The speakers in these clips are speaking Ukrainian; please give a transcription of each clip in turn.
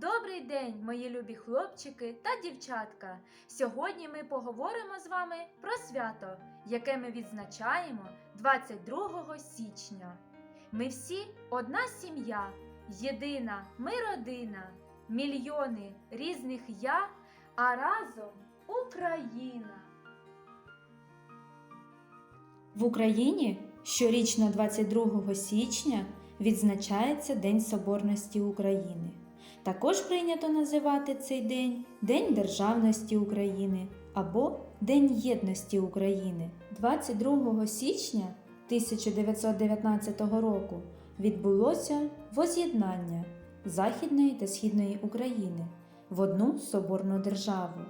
Добрий день, мої любі хлопчики та дівчатка! Сьогодні ми поговоримо з вами про свято, яке ми відзначаємо 22 січня. Ми всі одна сім'я, єдина ми родина, мільйони різних я, а разом Україна. В Україні щорічно 22 січня відзначається День Соборності України. Також прийнято називати цей день День Державності України або День Єдності України. 22 січня 1919 року відбулося воз'єднання Західної та Східної України в одну соборну державу.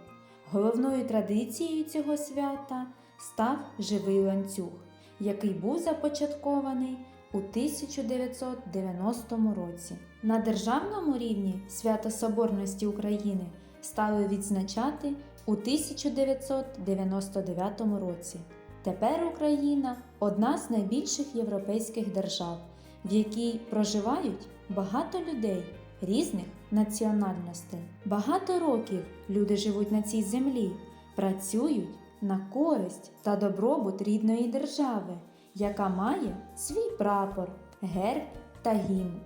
Головною традицією цього свята став живий ланцюг, який був започаткований у 1990 році. На державному рівні свято Соборності України стали відзначати у 1999 році. Тепер Україна одна з найбільших європейських держав, в якій проживають багато людей різних національностей. Багато років люди живуть на цій землі, працюють на користь та добробут рідної держави, яка має свій прапор, герб та гімн.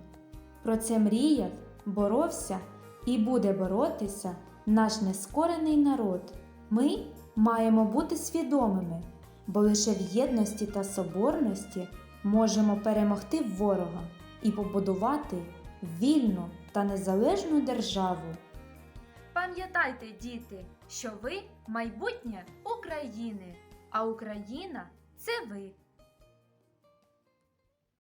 Про це мріяв, боровся і буде боротися наш нескорений народ. Ми маємо бути свідомими, бо лише в єдності та соборності можемо перемогти ворога і побудувати вільну та незалежну державу. Пам'ятайте, діти, що ви майбутнє України, а Україна це ви.